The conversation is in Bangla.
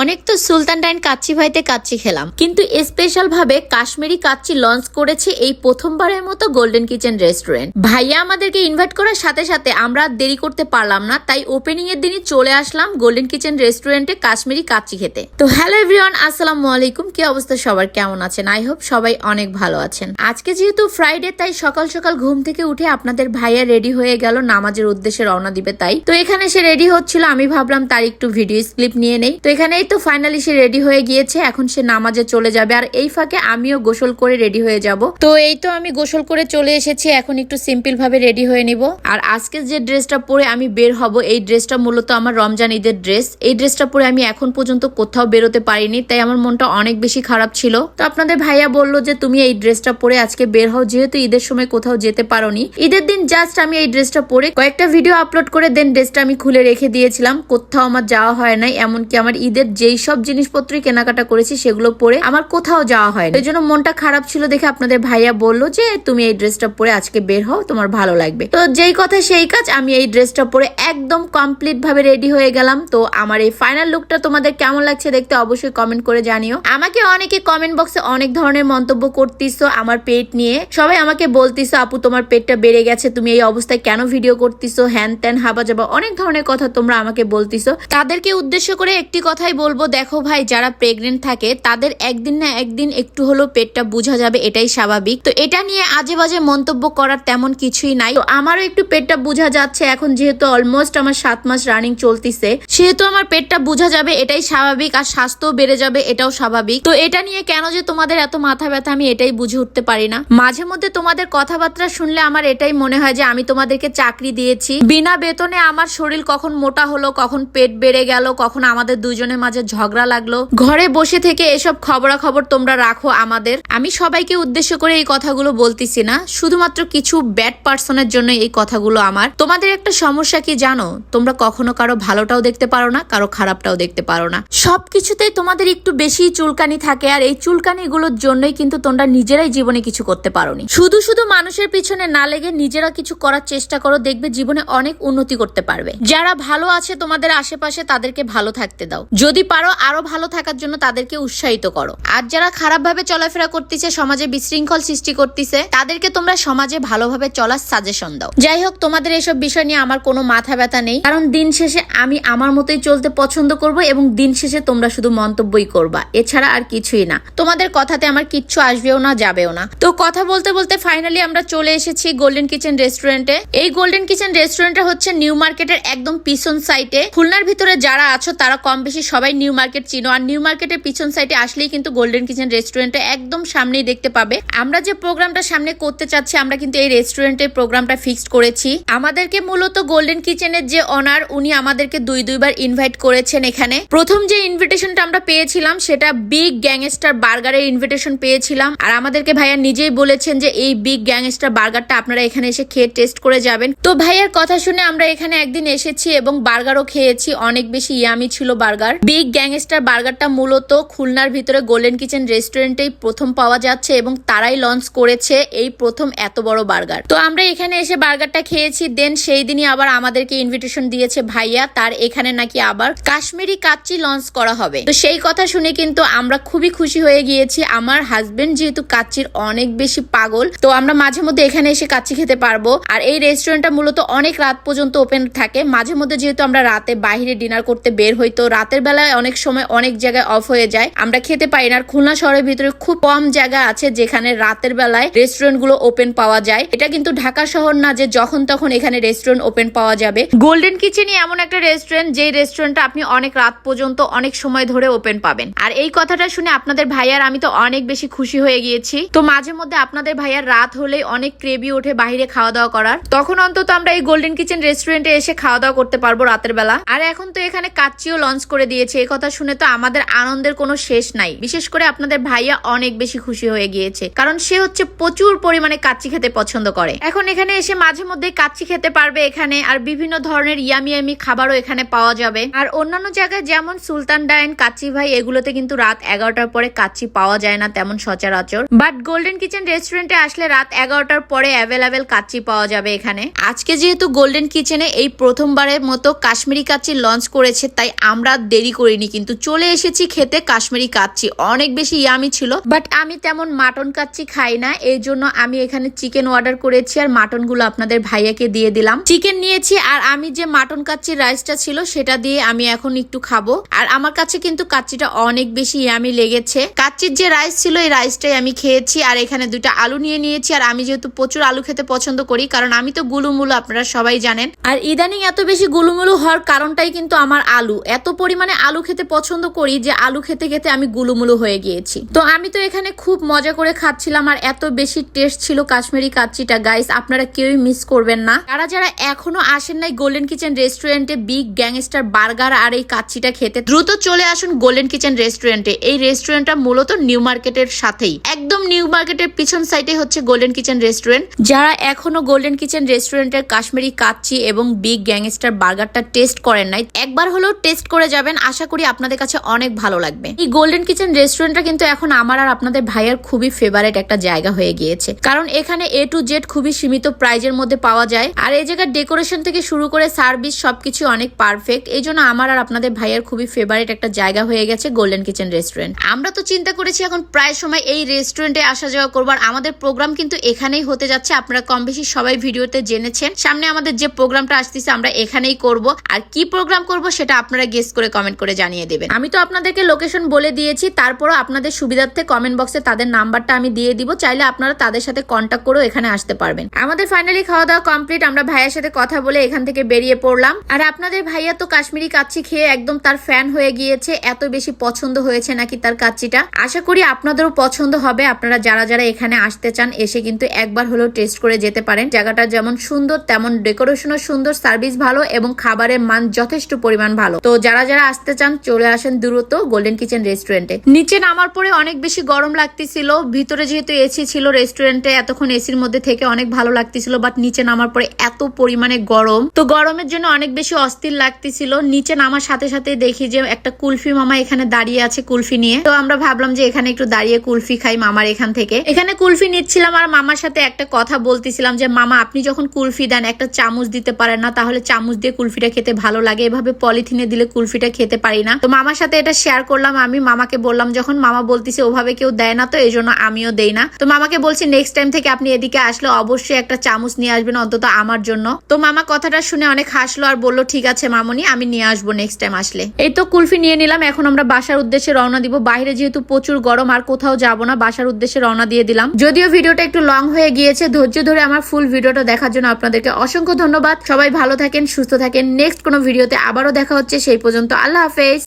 অনেক তো সুলতান ডাইন কাচ্চি ভাইতে কাচ্চি খেলাম। কিন্তু স্পেশাল ভাবে কাশ্মীরি কাচ্চি লঞ্চ করেছে এই প্রথমবারের মতো গোল্ডেন কিচেন রেস্টুরেন্ট ভাইয়া আমাদেরকে ইনভাইট করার সাথে সাথে আমরা দেরি করতে পারলাম না, তাই ওপেনিং এর দিনই চলে আসলাম গোল্ডেন কিচেন রেস্টুরেন্টে কাশ্মীরি কাচ্চি খেতে। তো হ্যালো এভরিওয়ান আসসালামু আলাইকুম। কি অবস্থা সবার? কেমন আছেন? আই হোপ সবাই অনেক ভালো আছেন। আজকে যেহেতু ফ্রাইডে তাই সকাল সকাল ঘুম থেকে উঠে আপনাদের ভাইয়া রেডি হয়ে গেল, নামাজের উদ্দেশ্যে রওনা দিবে তাই। তো এখানে সে রেডি হচ্ছিল, আমি ভাবলাম তার একটু ভিডিও ক্লিপ নিয়ে নেই। তো এখানেই তো ফাইনালি সে রেডি হয়ে গিয়েছে, এখন সে নামাজে চলে যাবে। আর এই ফাঁকে আমিও গোসল করে রেডি হয়ে যাব। তো এই তো আমি গোসল করে চলে এসেছি, এখন একটু সিম্পল ভাবে রেডি হয়ে নিব। আর আজকে যে ড্রেসটা পরে আমি বের হব, এই ড্রেসটা মূলত আমার রমজান ঈদের ড্রেস এই ড্রেসটা পরে আমি এখন পর্যন্ত কোথাও বেরোতে পারিনি, তাই আমার মনটা অনেক বেশি খারাপ ছিল। তো আপনাদের ভাইয়া বলল যে, তুমি এই ড্রেসটা পরে আজকে বের হও, যেহেতু ঈদের সময় কোথাও যেতে পারোনি। ঈদের দিন জাস্ট আমি এই ড্রেসটা পরে কয়েকটা ভিডিও আপলোড করে দেন ড্রেসটা আমি খুলে রেখে দিয়েছিলাম। কোথাও আমার যাওয়া হয় নাই, এমনকি আমার ঈদের যেই সব জিনিসপত্রই কেনাকাটা করেছি সেগুলো পরে আমার কোথাও যাওয়া হয় এই জন্য মনটা খারাপ ছিল দেখে আপনাদের ভাইয়া বলল যে, তুমি এই ড্রেসটা পরে আজকে বের হও, তোমার ভালো লাগবে। তো যেই কথা সেই কাজ, আমি এই ড্রেসটা পরে একদম কমপ্লিট ভাবে রেডি হয়ে গেলাম। তো আমার এই ফাইনাল লুকটা তোমাদের কেমন লাগছে দেখতে অবশ্যই কমেন্ট করে জানিও। আমাকে অনেকে কমেন্ট বক্সে অনেক ধরনের মন্তব্য করতিছো আমার পেট নিয়ে। সবাই আমাকে বলতিছো আপু, তোমার পেটটা বেড়ে গেছে, তুমি এই অবস্থায় কেন ভিডিও করতিছো হ্যান ত্যান হাবা যাবা অনেক ধরনের কথা তোমরা আমাকে বলতিছো তাদেরকে উদ্দেশ্য করে একটি কথাই বলব, দেখো ভাই, যারা প্রেগনেন্ট থাকে, তাদের একদিন না একদিন একটু হলেও পেটটা বোঝা যাবে, এটাই স্বাভাবিক। তো এটা নিয়ে আজে বাজে মন্তব্য করার তেমন কিছুই নাই। তো আমারও একটু পেটটা বোঝা যাচ্ছে, এখন যেহেতু অলমোস্ট আমার সাত মাস রানিং চলতিছে, সেহেতু আমার পেটটা বোঝা যাবে, এটাই স্বাভাবিক, আর স্বাস্থ্য বেড়ে যাবে, এটাও স্বাভাবিক। তো এটা নিয়ে কেন যে তোমাদের এত মাথা ব্যথা, আমি এটাই বুঝে উঠতে পারি না। মাঝে মধ্যে তোমাদের কথাবার্তা শুনলে আমার এটাই মনে হয় যে, আমি তোমাদেরকে চাকরি দিয়েছি। বিনা বেতনে আমার শরীর কখন মোটা হলো, কখন পেট বেড়ে গেল, কখন আমাদের দুজনের মাঝে ঝগড়া লাগল। ঘরে বসে থেকে এসব খবরাখবর তোমরা রাখো আমাদের। আমি সবাইকে উদ্দেশ্য করে এই কথাগুলো বলতেছি না। শুধুমাত্র কিছু ব্যাড পার্সনের জন্য এই কথাগুলো আমার। তোমাদের একটা সমস্যা কি জানো? তোমরা কখনো কারও ভালোটাও দেখতে পারো না, কারও খারাপটাও দেখতে পারো না। সবকিছুতেই তোমাদের একটু বেশি চুলকানি থাকে আর এই চুলকানিগুলোর জন্যই কিন্তু তোমরা নিজেরাই জীবনে কিছু করতে পারোনি। শুধু শুধু মানুষের পিছনে না লেগে নিজেরা কিছু করার চেষ্টা করো, দেখবে জীবনে অনেক উন্নতি করতে পারবে। যারা ভালো আছে তোমাদের আশেপাশে তাদেরকে ভালো থাকতে দাও। যদি পারো আরও ভালো থাকার জন্য তাদেরকে উৎসাহিত করো। আর যারা খারাপ ভাবে চলাফেরা করতেছে, সমাজে বিশৃঙ্খল সৃষ্টি করতেছে, তাদেরকে তোমরা সমাজে ভালোভাবে চলার সাজেশন দাও। যাই হোক, তোমাদের এসব বিষয় নিয়ে আমার কোনো মাথা ব্যথা নেই। কারণ দিন শেষে আমি আমার মতোই চলতে পছন্দ করব এবং দিন শেষে তোমরা শুধু মন্তব্যই করবা। এছাড়া আর কিছুই না। তোমাদের কথাতে আমার কিচ্ছু আসবেও না, যাবেও না। তো কথা বলতে বলতে ফাইনালি আমরা চলে এসেছি গোল্ডেন কিচেন রেস্টুরেন্টে এই গোল্ডেন কিচেন রেস্টুরেন্টটা হচ্ছে নিউ মার্কেটের একদম পিছন সাইটে খুলনার ভিতরে যারা আছো, তারা কম বেশি সবাই নিউ মার্কেট চিনো। আর নিউ মার্কেটের পিছন সাইডে আসলেই কিন্তু গোল্ডেন কিচেন রেস্টুরেন্টটা একদম সামনেই দেখতে পাবে। আমরা যে প্রোগ্রামটা সামনে করতে চাচ্ছি, আমরা কিন্তু এই রেস্টুরেন্টের প্রোগ্রামটা ফিক্সড করেছি। আমাদেরকে মূলত গোল্ডেন কিচেনের যে অনার উনি আমাদেরকে দুই, দুইবার ইনভাইট করেছেন এখানে। প্রথম যে ইনভিটেশনটা আমরা পেয়েছিলাম সেটা বিগ গ্যাংস্টার বার্গারের ইনভিটেশন পেয়েছিলাম। আর আমাদেরকে ভাইয়া নিজেই বলেছেন যে এই বিগ গ্যাংস্টার বার্গারটা আপনারা এখানে এসে খেয়ে টেস্ট করে যাবেন। তো ভাইয়ার কথা শুনে আমরা এখানে একদিন এসেছি এবং বার্গারও খেয়েছি, অনেক বেশি ইয়ামি ছিল বার্গার বিগ গ্যাংস্টার বার্গারটা মূলত খুলনার ভিতরে গোল্ডেন কিচেন রেস্টুরেন্টেই প্রথম পাওয়া যাচ্ছে এবং তারাই লঞ্চ করেছে এই প্রথম এত বড় বার্গার তো আমরা এখানে এসে বার্গারটা খেয়েছি দেন সেই দিনই আবার আমাদেরকে ইনভিটেশন দিয়েছে ভাইয়া, তার এখানে নাকি আবার কাশ্মীরি কাচ্চি লঞ্চ করা হবে। তো সেই কথা শুনে কিন্তু আমরা খুবই খুশি হয়ে গিয়েছি। আমার হাজবেন্ড যেহেতু কাচ্চির অনেক বেশি পাগল, তো আমরা মাঝে মধ্যে এখানে এসে কাচ্চি খেতে পারব। আর এই রেস্টুরেন্টটা মূলত অনেক রাত পর্যন্ত ওপেন থাকে। মাঝে মধ্যে যেহেতু আমরা রাতে বাইরে ডিনার করতে বের হই, তো রাতের বেলায় অনেক সময় অনেক জায়গায় অফ হয়ে যায়। আমরা খেতে পারি না। আর খুলনা শহরের ভিতরে খুব কম জায়গা আছে যেখানে রাতের বেলায় রেস্টুরেন্টগুলো ওপেন পাওয়া যায়। এটা কিন্তু ঢাকা শহর না যে যখন তখন এখানে রেস্টুরেন্ট ওপেন পাওয়া যাবে। গোল্ডেন কিচেনই এমন একটা রেস্টুরেন্ট যে রেস্টুরেন্টটা আপনি অনেক রাত পর্যন্ত অনেক সময় ধরে ওপেন পাবেন। আর এই কথাটা শুনে আপনাদের ভাইয়ার আমি তো অনেক বেশি খুশি হয়ে গিয়েছি। তো মাঝে মধ্যে আপনাদের ভাইয়ার রাত হলে অনেক ক্রেবি ওঠে বাইরে খাওয়া দাওয়া করার। তখন অন্তত আমরা এই গোল্ডেন কিচেন রেস্টুরেন্টে এসে খাওয়া দাওয়া করতে পারব রাতের বেলা। আর এখন তো এখানে কাচ্চিও লঞ্চ করে দিয়েছে। এই কথা শুনে তো আমাদের আনন্দের কোনো শেষ নাই। বিশেষ করে আপনাদের ভাইয়া অনেক বেশি খুশি হয়ে গিয়েছে। কারণ সে হচ্ছে প্রচুর পরিমাণে কাচ্চি খেতে পছন্দ করে। এখন এখানে এসে মাঝে মধ্যে কাচ্চি খেতে পারবে এখানে। আর বিভিন্ন ধরনের ইয়ামি ইয়ামি খাবারও এখানে পাওয়া যাবে। আর অন্যান্য জায়গায় যেমন সুলতান ডাইন কাচ্চি ভাই, এগুলোতে কিন্তু রাত এগারোটার পরে কাচ্চি পাওয়া যায় না তেমন সচরাচর। বাট গোল্ডেন কিচেন রেস্টুরেন্টে আসলে রাত এগারোটার পরে অ্যাভেলেবেল কাচ্চি পাওয়া যাবে এখানে। আজকে যেহেতু গোল্ডেন কিচেনে এই প্রথমবারের মতো কাশ্মীরি কাচ্চি লঞ্চ করেছে, তাই আমরা দেরি করিনি, কিন্তু চলে এসেছি খেতে কাশ্মীরি কাচ্চি। অনেক বেশি ইয়ামি ছিল বাট আমি তেমন মাটন কাচ্চি খাই না, এই জন্য আমি এখানে চিকেন অর্ডার করেছি আর মাটনগুলো আপনাদের ভাইয়াকে দিয়ে দিলাম। চিকেন নিয়েছি আর আমি যে মাটন কাচ্চির রাইসটা ছিল, সেটা দিয়ে আমি এখন একটু খাব। আর আমার কাছে কিন্তু কাচ্চিটা অনেক বেশি ইয়ামি লেগেছে। কাচ্চির যে রাইস ছিল, এই রাইসটাই আমি খেয়েছি আর এখানে দুইটা আলু নিয়ে নিয়েছি আর আমি যেহেতু প্রচুর আলু খেতে পছন্দ করি, কারণ আমি তো গুলুমুলু, আপনারা সবাই জানেন। আর ইদানিং এত বেশি গুলুমুলু হওয়ার কারণটাই কিন্তু আমার আলু। এত পরিমাণে আলু খেতে পছন্দ করি যে আলু খেতে খেতে আমি গুলুমুলু হয়ে গিয়েছি। তো আমি তো এখানে খুব মজা করে খাচ্ছিলাম আর এত বেশি টেস্ট ছিল কাশ্মীরি কাচ্চিটা। গাইস আপনারা কেউই মিস করবেন না। যারা যারা এখনও আসেন নাই গোল্ডেন কিচেন রেস্টুরেন্টে বিগ গ্যাংস্টার বার্গার আর এই কাচ্চিটা খেতে, দ্রুত চলে আসুন গোল্ডেন কিচেন রেস্টুরেন্টে এই রেস্টুরেন্টটা মূলত নিউ মার্কেটের সাথেই। একদম নিউ মার্কেটের পিছন সাইডে হচ্ছে গোল্ডেন কিচেন রেস্টুরেন্ট যারা এখনও গোল্ডেন কিচেন রেস্টুরেন্টের কাশ্মীরি কাচ্চি এবং বিগ গ্যাংস্টার বার্গারটা টেস্ট করেন নাই, একবার হলেও টেস্ট করে যাবেন। আশা করি আপনাদের কাছে অনেক ভালো লাগবে। এই গোল্ডেন কিচেন রেস্টুরেন্টটা কিন্তু এখন আমার আর আপনাদের ভাইয়ের খুবই ফেভারেট একটা জায়গা হয়ে গিয়েছে। কারণ এখানে এ টু জেড খুবই সীমিত প্রাইজের মধ্যে পাওয়া যায়। আর এই জায়গার ডেকোরেশন থেকে শুরু করে সার্ভিস সবকিছু অনেক পারফেক্ট এই জন্য আমার আর আপনাদের ভাইয়ের খুবই ফেভারিট একটা জায়গা হয়ে গেছে গোল্ডেন কিচেন রেস্টুরেন্ট আমরা তো চিন্তা করেছি এখন প্রায় সময় এই রেস্টুরেন্টে আসা যাওয়া করব আর আমাদের প্রোগ্রাম কিন্তু এখানেই হতে যাচ্ছে। আপনারা কম বেশি সবাই ভিডিওতে জেনেছেন। সামনে আমাদের যে প্রোগ্রামটা আসতেছে, আমরা এখানেই করব। আর কি প্রোগ্রাম করব সেটা আপনারা গেস করে কমেন্ট করে জানিয়ে দেবেন। আমি তো আপনাদেরকে লোকেশন বলে দিয়েছি, তারপরও আপনাদের সুবিধার্থে কমেন্ট বক্সে তাদের নাম্বারটা আমি দিয়ে দিব। চাইলে আপনারা তাদের সাথে কন্ট্যাক্ট করেও এখানে আসতে পারবেন। আমাদের ফাইনালি খাওয়া দাওয়া কমপ্লিট আমরা ভাইয়ের সাথে কথা বলে এখান থেকে বেরিয়ে পড়লাম। আর আপনাদের ভাইয়া তো কাশ্মীরি কাচ্চি খেয়ে একদম তার ফ্যান হয়ে গিয়েছে। এত বেশি পছন্দ হয়েছে নাকি তার কাচ্চিটা? আশা করি আপনাদেরও পছন্দ হবে। আপনারা যারা যারা এখানে আসতে চান, এসে কিন্তু একবার হলেও টেস্ট করে যেতে পারেন। জায়গাটা যেমন সুন্দর, তেমন ডেকোরেশনও সুন্দর, সার্ভিস ভালো এবং খাবারের মান যথেষ্ট পরিমাণ ভালো। তো যারা যারা আসতে চান, চলে আসেন দ্রুত গোল্ডেন কিচেন রেস্টুরেন্টে নিচে নামার পরে অনেক বেশি গরম লাগতেছিল। ভিতরে যেহেতু এসি ছিল রেস্টুরেন্টে এতক্ষণ এসির মধ্যে থেকে অনেক ভালো লাগতেছিল বাট নিচে নামার পরে এত পরিমাণে গরম। তো গরমের জন্য অনেক বেশি অস্থির লাগতেছিল। নিচে নামার সাথে সাথে দেখি যে একটা কুলফি মামা এখানে দাঁড়িয়ে আছে কুলফি নিয়ে। তো আমরা ভাবলাম যে এখানে একটু দাঁড়িয়ে কুলফি খাই মামার এখান থেকে। এখানে কুলফি নিচ্ছিলাম আর মামার সাথে একটা কথা বলতেছিলাম যে, মামা, আপনি যখন কুলফি দেন, একটা চামচ দিতে পারেন না, তাহলে চামচ দিয়ে কুলফিটা খেতে ভালো লাগে। এভাবে পলিথিনে দিলে কুলফিটা খেতে পারি না। তো মামার সাথে এটা শেয়ার করলাম, আমি মামাকে বললাম, যখন মামা বলতেছে, ওভাবে কেউ দেয় না তো, এই জন্য আমিও দেই না। তো মামাকে বলছি নেক্সট টাইম থেকে আপনি এদিকে আসলে অবশ্যই একটা চামচ নিয়ে আসবেন, অন্তত আমার জন্য। তো মামা কথাটা শুনে অনেক হাসলো আর বলল, ঠিক আছে মামনি, আমি নিয়ে আসব নেক্সট টাইম আসলে। এই তো কুলফি নিয়ে নিলাম এখন আমরা বাসার উদ্দেশ্যে রওনা দিব। বাইরে যেহেতু প্রচুর গরম, আর কোথাও যাব না, বাসার উদ্দেশ্যে রওনা দিয়ে দিলাম। যদিও ভিডিওটা একটু লং হয়ে গিয়েছে, ধৈর্য ধরে আমার ফুল ভিডিওটা দেখার জন্য আপনাদেরকে অসংখ্য ধন্যবাদ। সবাই ভালো থাকেন, সুস্থ থাকেন। নেক্সট কোনো ভিডিওতে আবারও দেখা হচ্ছে, সেই পর্যন্ত আল্লাহ হাফেজ।